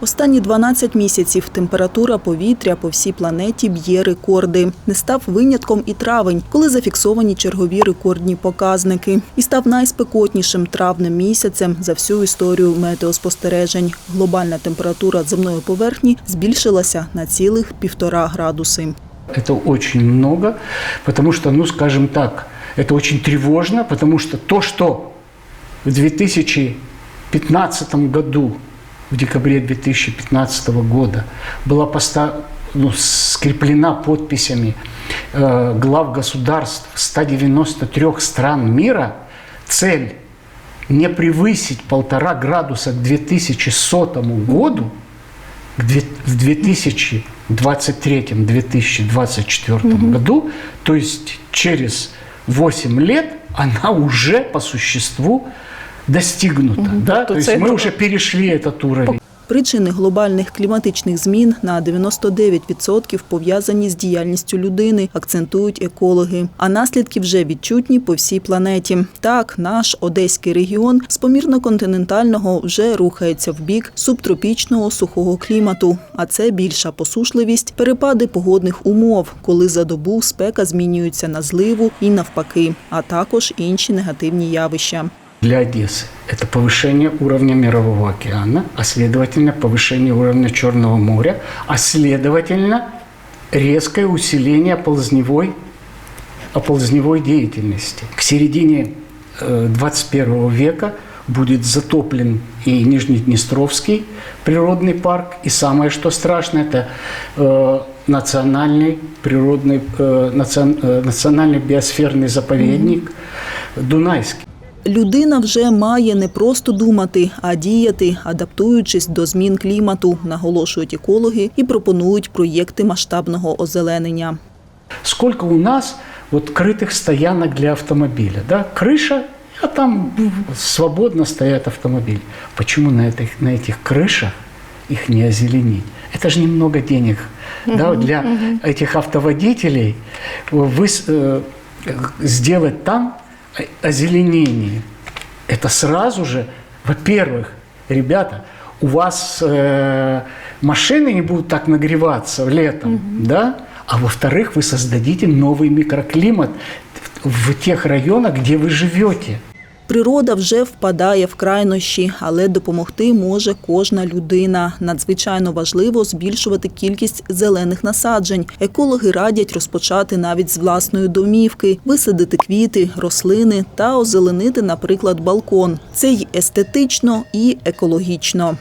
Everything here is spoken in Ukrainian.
Останні 12 місяців температура повітря по всій планеті б'є рекорди. Не став винятком і травень, коли зафіксовані чергові рекордні показники. І став найспекотнішим травним місяцем за всю історію метеоспостережень. Глобальна температура земної поверхні збільшилася на цілих півтора градуси. Это очень много, потому что, ну, скажем так, это очень тревожно, потому что то, что в 2015 году, в декабре 2015 года была поста- ну, скреплена подписями э, глав государств 193 стран мира, цель не превысить полтора градуса к 2100 году, к в 2023-2024 году, то есть через 8 лет, она уже по существу достигнута. Да? То То есть це- мы уже перешли этот уровень. Причини глобальних кліматичних змін на 99% пов'язані з діяльністю людини, акцентують екологи. А наслідки вже відчутні по всій планеті. Так, наш одеський регіон з помірно-континентального вже рухається в бік субтропічного сухого клімату. А це більша посушливість, перепади погодних умов, коли за добу спека змінюється на зливу і навпаки, а також інші негативні явища. Для Одессы это повышение уровня Мирового океана, а следовательно повышение уровня Черного моря, а следовательно резкое усиление оползневой, оползневой деятельности. К середине э, 21 века будет затоплен и Нижнеднестровский природный парк, и самое что страшное, это э, национальный природный, э, национ- э, национальный биосферный заповедник Дунайский. Людина вже має не просто думати, а діяти, адаптуючись до змін клімату, наголошують екологи і пропонують проєкти масштабного озеленення. Сколько у нас вот крытых стоянок для автомобиля, да? Крыша, а там свободно стоят автомобили. Почему на этих, на этих крышах их не озеленить? Это же немного денег да, для этих автоводителей вы, э, сделать там озеленение. Это сразу же, во-первых, ребята, у вас э, машины не будут так нагреваться летом, да? А во-вторых, вы создадите новый микроклимат в тех районах, где вы живете. Природа вже впадає в крайнощі, але допомогти може кожна людина. Надзвичайно важливо збільшувати кількість зелених насаджень. Екологи радять розпочати навіть з власної домівки, висадити квіти, рослини та озеленити, наприклад, балкон. Це й естетично і екологічно.